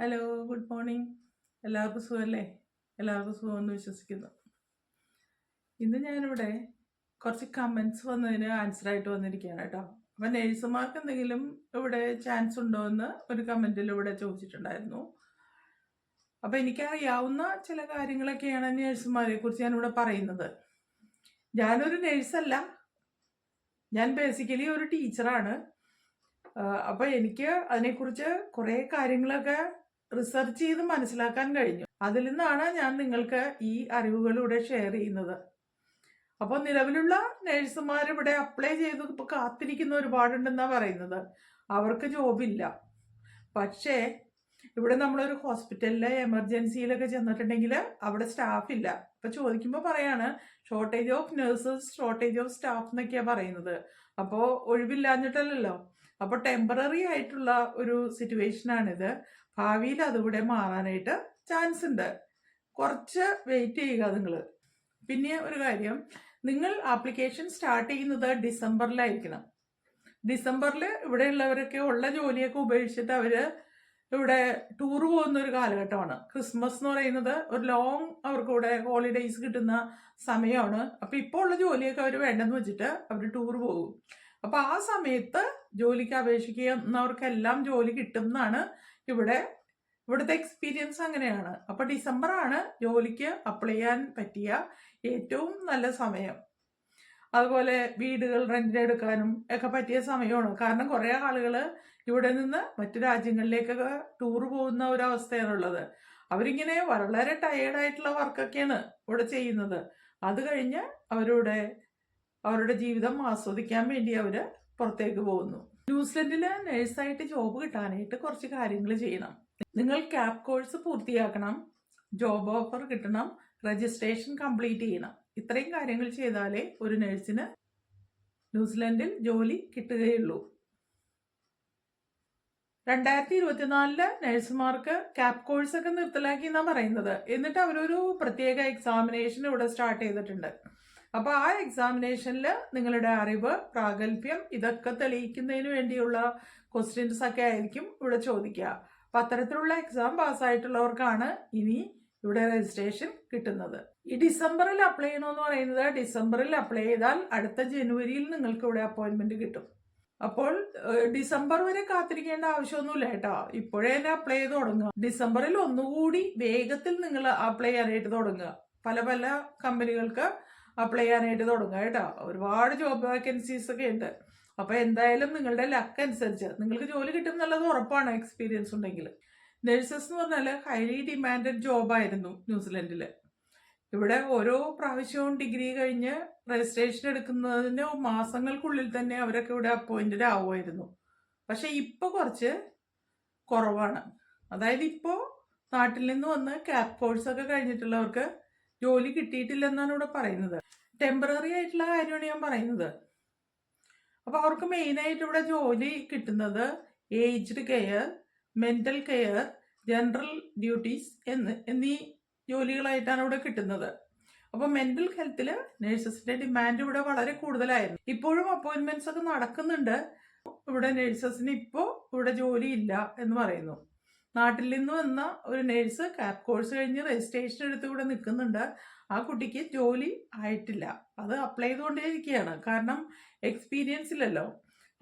Hello good morning എല്ലാവർക്കും സുഖമല്ലേ എല്ലാവർക്കും സുഖമെന്ന് വിശ്വസിക്കുന്നു. ഇന്ന് ഞാനിവിടെ കുറച്ച് കമൻസ് വന്നതിന് ആൻസർ ആയിട്ട് വന്നിരിക്കുകയാണ് കേട്ടോ. അപ്പം നേഴ്സുമാർക്ക് എന്തെങ്കിലും ഇവിടെ ചാൻസ് ഉണ്ടോ എന്ന് ഒരു കമന്റിൽ ഇവിടെ ചോദിച്ചിട്ടുണ്ടായിരുന്നു. അപ്പം എനിക്കറിയാവുന്ന ചില കാര്യങ്ങളൊക്കെയാണ് നേഴ്സുമാരെ കുറിച്ച് ഞാനിവിടെ പറയുന്നത്. ഞാനൊരു നേഴ്സല്ല ഞാൻ ബേസിക്കലി ഒരു ടീച്ചറാണ് അപ്പോൾ എനിക്ക് അതിനെക്കുറിച്ച് കുറേ കാര്യങ്ങളൊക്കെ റിസർച്ച് ചെയ്ത് മനസ്സിലാക്കാൻ കഴിഞ്ഞു. അതിൽ നിന്നാണ് ഞാൻ നിങ്ങൾക്ക് ഈ അറിവുകളിലൂടെ ഷെയർ ചെയ്യുന്നത്. അപ്പോൾ നിലവിലുള്ള നഴ്സുമാർ ഇവിടെ അപ്ലൈ ചെയ്ത് ഇപ്പോൾ കാത്തിരിക്കുന്ന ഒരുപാടുണ്ടെന്നാണ് പറയുന്നത്. അവർക്ക് ജോബില്ല പക്ഷേ ഇവിടെ നമ്മളൊരു ഹോസ്പിറ്റലിലെ എമർജൻസിയിലൊക്കെ ചെന്നിട്ടുണ്ടെങ്കിൽ അവിടെ സ്റ്റാഫ് ഇല്ല. അപ്പോൾ ചോദിക്കുമ്പോൾ പറയാണ് shortage of nurses shortage of staff എന്നൊക്കെയാണ് പറയുന്നത്. അപ്പോൾ ഒഴിവില്ലാഞ്ഞിട്ടല്ലല്ലോ. അപ്പോൾ ടെമ്പററി ആയിട്ടുള്ള ഒരു സിറ്റുവേഷനാണിത് ഭാവിയിൽ അതുകൂടെ മാറാനായിട്ട് ചാൻസ് ഉണ്ട്. കുറച്ച് വെയിറ്റ് ചെയ്യുക നിങ്ങൾ പിന്നെ ഒരു കാര്യം നിങ്ങൾ ആപ്ലിക്കേഷൻ സ്റ്റാർട്ട് ചെയ്യുന്നത് ഡിസംബറിലായിരിക്കണം. ഡിസംബറിൽ ഇവിടെയുള്ളവരൊക്കെ ഉള്ള ജോലിയൊക്കെ ഉപേക്ഷിച്ചിട്ട് അവർ ഇവിടെ ടൂർ പോകുന്ന ഒരു കാലഘട്ടമാണ്. ക്രിസ്മസ് എന്ന് പറയുന്നത് ഒരു ലോങ് അവർക്ക് ഇവിടെ ഹോളിഡേയ്സ് കിട്ടുന്ന സമയമാണ്. അപ്പം ഇപ്പോൾ ഉള്ള ജോലിയൊക്കെ അവർ വേണ്ടെന്ന് വെച്ചിട്ട് അവർ ടൂർ പോകും. അപ്പോൾ ആ സമയത്ത് ജോലിക്ക് അപേക്ഷിക്കുന്നവർക്കെല്ലാം ജോലി കിട്ടും എന്നാണ് ഇവിടെ ഇവിടുത്തെ എക്സ്പീരിയൻസ് അങ്ങനെയാണ്. അപ്പോൾ ഡിസംബർ ആണ് ജോലിക്ക് അപ്ലൈ ചെയ്യാൻ പറ്റിയ ഏറ്റവും നല്ല സമയം. അതുപോലെ വീടുകൾ റെന്റ് എടുക്കാനും ഒക്കെ പറ്റിയ സമയമാണ്. കാരണം കുറേ ആളുകൾ ഇവിടെ നിന്ന് മറ്റു രാജ്യങ്ങളിലേക്കൊക്കെ ടൂർ പോകുന്ന ഒരു അവരിങ്ങനെ വളരെ ടയേർഡായിട്ടുള്ള വർക്കൊക്കെയാണ് ഇവിടെ ചെയ്യുന്നത്. അത് കഴിഞ്ഞ് അവരുടെ അവരുടെ ജീവിതം ആസ്വദിക്കാൻ വേണ്ടി അവർ പുറത്തേക്ക് പോകുന്നു. ന്യൂസിലൻഡിൽ നഴ്സായിട്ട് ജോബ് കിട്ടാനായിട്ട് കുറച്ച് കാര്യങ്ങൾ ചെയ്യണം. നിങ്ങൾ ക്യാപ് കോഴ്സ് പൂർത്തിയാക്കണം ജോബ് ഓഫർ കിട്ടണം രജിസ്ട്രേഷൻ കംപ്ലീറ്റ് ചെയ്യണം. ഇത്രയും കാര്യങ്ങൾ ചെയ്താലേ ഒരു നഴ്സിന് ന്യൂസിലൻഡിൽ ജോലി കിട്ടുകയുള്ളൂ. രണ്ടായിരത്തി ഇരുപത്തിനാലിൽ നഴ്സുമാർക്ക് ക്യാപ് കോഴ്സ് ഒക്കെ നിർത്തലാക്കി എന്നാണ് പറയുന്നത്. എന്നിട്ട് അവരൊരു പ്രത്യേക എക്സാമിനേഷൻ ഇവിടെ സ്റ്റാർട്ട് ചെയ്തിട്ടുണ്ട്. അപ്പോൾ ആ എക്സാമിനേഷനിൽ നിങ്ങളുടെ അറിവ് പ്രാഗൽഭ്യം ഇതൊക്കെ തെളിയിക്കുന്നതിന് വേണ്ടിയുള്ള ക്വസ്റ്റ്യൻസ് ഒക്കെ ആയിരിക്കും ഇവിടെ ചോദിക്കുക. അപ്പം അത്തരത്തിലുള്ള എക്സാം പാസ്സായിട്ടുള്ളവർക്കാണ് ഇനി ഇവിടെ രജിസ്ട്രേഷൻ കിട്ടുന്നത്. ഈ ഡിസംബറിൽ അപ്ലൈ ചെയ്യണമെന്ന് പറയുന്നത് ഡിസംബറിൽ അപ്ലൈ ചെയ്താൽ അടുത്ത ജനുവരിയിൽ നിങ്ങൾക്ക് ഇവിടെ അപ്പോയിൻമെന്റ് കിട്ടും. അപ്പോൾ ഡിസംബർ വരെ കാത്തിരിക്കേണ്ട ആവശ്യമൊന്നുമില്ല കേട്ടോ. ഇപ്പോഴേ തന്നെ അപ്ലൈ ചെയ്ത് തുടങ്ങുക. ഡിസംബറിൽ ഒന്നുകൂടി വേഗത്തിൽ നിങ്ങൾ അപ്ലൈ ചെയ്യാനായിട്ട് തുടങ്ങുക. പല പല കമ്പനികൾക്ക് അപ്ലൈ ചെയ്യാനായിട്ട് തുടങ്ങുക കേട്ടോ. ഒരുപാട് ജോബ് വേക്കൻസീസ് ഒക്കെ ഉണ്ട്. അപ്പോൾ എന്തായാലും നിങ്ങളുടെ ലക്ക് അനുസരിച്ച് നിങ്ങൾക്ക് ജോലി കിട്ടും എന്നുള്ളത് ഉറപ്പാണ് എക്സ്പീരിയൻസ് ഉണ്ടെങ്കിൽ. നഴ്സസ് എന്ന് പറഞ്ഞാൽ ഹൈലി ഡിമാൻഡഡ് ജോബായിരുന്നു ന്യൂസിലൻഡിൽ ഇവിടെ ഓരോ പ്രാവശ്യവും ഡിഗ്രി കഴിഞ്ഞ് രജിസ്ട്രേഷൻ എടുക്കുന്നതിന് മാസങ്ങൾക്കുള്ളിൽ തന്നെ അവരൊക്കെ ഇവിടെ അപ്പോയിന്റഡ് ആവുമായിരുന്നു. പക്ഷെ ഇപ്പോൾ കുറച്ച് കുറവാണ്. അതായത് ഇപ്പോൾ നാട്ടിൽ നിന്ന് വന്ന് ക്യാപ് കോഴ്സ് ഒക്കെ കഴിഞ്ഞിട്ടുള്ളവർക്ക് ജോലി കിട്ടിയിട്ടില്ലെന്നാണ് ഇവിടെ പറയുന്നത്. ടെമ്പററി ആയിട്ടുള്ള കാര്യമാണ് ഞാൻ പറയുന്നത്. അപ്പോൾ അവർക്ക് മെയിനായിട്ട് ഇവിടെ ജോലി കിട്ടുന്നത് aged care mental care general duties എന്ന് എന്നീ ജോലികളായിട്ടാണ് ഇവിടെ കിട്ടുന്നത്. അപ്പോൾ മെന്റൽ ഹെൽത്തിൽ നഴ്സസിന്റെ ഡിമാൻഡ് ഇവിടെ വളരെ കൂടുതലായിരുന്നു. ഇപ്പോഴും അപ്പോയിന്റ്മെന്റ്സ് ഒക്കെ നടക്കുന്നുണ്ട്. ഇവിടെ നഴ്സസിന് ഇപ്പോൾ ഇവിടെ ജോലി ഇല്ല എന്ന് പറയുന്നു. നാട്ടിൽ നിന്ന് വന്ന ഒരു നേഴ്സ് ക്യാപ് കോഴ്സ് കഴിഞ്ഞ് രജിസ്ട്രേഷൻ എടുത്ത് കൂടെ നിൽക്കുന്നുണ്ട് ആ കുട്ടിക്ക് ജോലി ആയിട്ടില്ല. അത് അപ്ലൈ ചെയ്തുകൊണ്ടേയിരിക്കുകയാണ്. കാരണം എക്സ്പീരിയൻസ് ഇല്ലല്ലോ.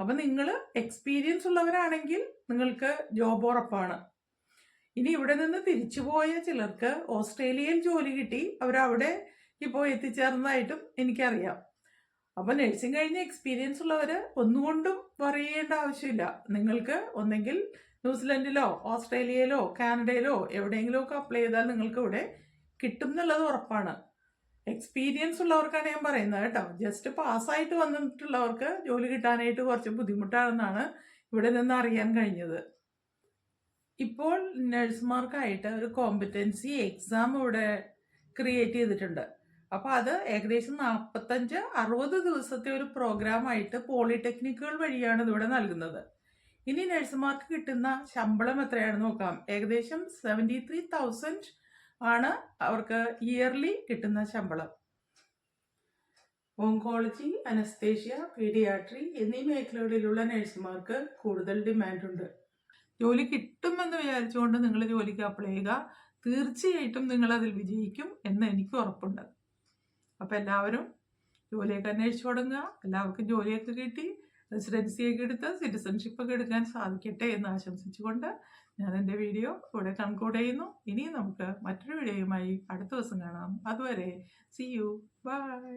അപ്പം നിങ്ങൾ എക്സ്പീരിയൻസ് ഉള്ളവരാണെങ്കിൽ നിങ്ങൾക്ക് ജോബ് ഉറപ്പാണ്. ഇനി ഇവിടെ നിന്ന് തിരിച്ചു പോയ ചിലർക്ക് ഓസ്ട്രേലിയയിൽ ജോലി കിട്ടി. അവരവിടെ ഇപ്പോൾ എത്തിച്ചേർന്നതായിട്ടും എനിക്കറിയാം. അപ്പം നഴ്സിംഗ് കഴിഞ്ഞ എക്സ്പീരിയൻസ് ഉള്ളവർ ഒന്നുകൊണ്ടും പറയേണ്ട ആവശ്യമില്ല. നിങ്ങൾക്ക് ഒന്നെങ്കിൽ ന്യൂസിലൻഡിലോ ഓസ്ട്രേലിയയിലോ കാനഡയിലോ എവിടെയെങ്കിലും ഒക്കെ അപ്ലൈ ചെയ്താൽ നിങ്ങൾക്ക് ഇവിടെ കിട്ടും എന്നുള്ളത് ഉറപ്പാണ്. എക്സ്പീരിയൻസ് ഉള്ളവർക്കാണ് ഞാൻ പറയുന്നത് കേട്ടോ. ജസ്റ്റ് പാസ്സായിട്ട് വന്നിട്ടുള്ളവർക്ക് ജോലി കിട്ടാനായിട്ട് കുറച്ച് ബുദ്ധിമുട്ടാണെന്നാണ് ഇവിടെ നിന്ന് അറിയാൻ കഴിഞ്ഞത്. ഇപ്പോൾ നഴ്സുമാർക്കായിട്ട് ഒരു കോമ്പറ്റൻസി എക്സാം ഇവിടെ ക്രിയേറ്റ് ചെയ്തിട്ടുണ്ട്. അപ്പോൾ അത് ഏകദേശം നാൽപ്പത്തഞ്ച് അറുപത് ദിവസത്തെ ഒരു പ്രോഗ്രാം ആയിട്ട് പോളിടെക്നിക്കുകൾ വഴിയാണ് ഇതിവിടെ നൽകുന്നത്. ഇനി നഴ്സുമാർക്ക് കിട്ടുന്ന ശമ്പളം എത്രയാണെന്ന് നോക്കാം. ഏകദേശം സെവന്റി ത്രീ തൗസൻഡ് ആണ് അവർക്ക് ഇയർലി കിട്ടുന്ന ശമ്പളം. ഓങ്കോളജി അനസ്തേഷ്യ പീഡിയാട്രി എന്നീ മേഖലകളിലുള്ള നഴ്സുമാർക്ക് കൂടുതൽ ഡിമാൻഡുണ്ട് ജോലി കിട്ടുമെന്ന് വിചാരിച്ചുകൊണ്ട് നിങ്ങൾ ജോലിക്ക് അപ്ലൈ ചെയ്യുക. തീർച്ചയായിട്ടും നിങ്ങൾ അതിൽ വിജയിക്കും എന്ന് എനിക്ക് ഉറപ്പുണ്ട്. അപ്പം എല്ലാവരും ജോലിയൊക്കെ അന്വേഷിച്ചു തുടങ്ങുക. എല്ലാവർക്കും ജോലിയൊക്കെ കിട്ടി. റെസിഡൻസിയൊക്കെ എടുത്ത് സിറ്റിസൺഷിപ്പ് ഒക്കെ എടുക്കാൻ സാധിക്കട്ടെ എന്ന് ആശംസിച്ചുകൊണ്ട് ഞാൻ എന്റെ വീഡിയോ ഇവിടെ കൺക്ലൂഡ് ചെയ്യുന്നു. ഇനി നമുക്ക് മറ്റൊരു വീഡിയോയുമായി അടുത്ത ദിവസം കാണാം. അതുവരെ സി യു ബൈ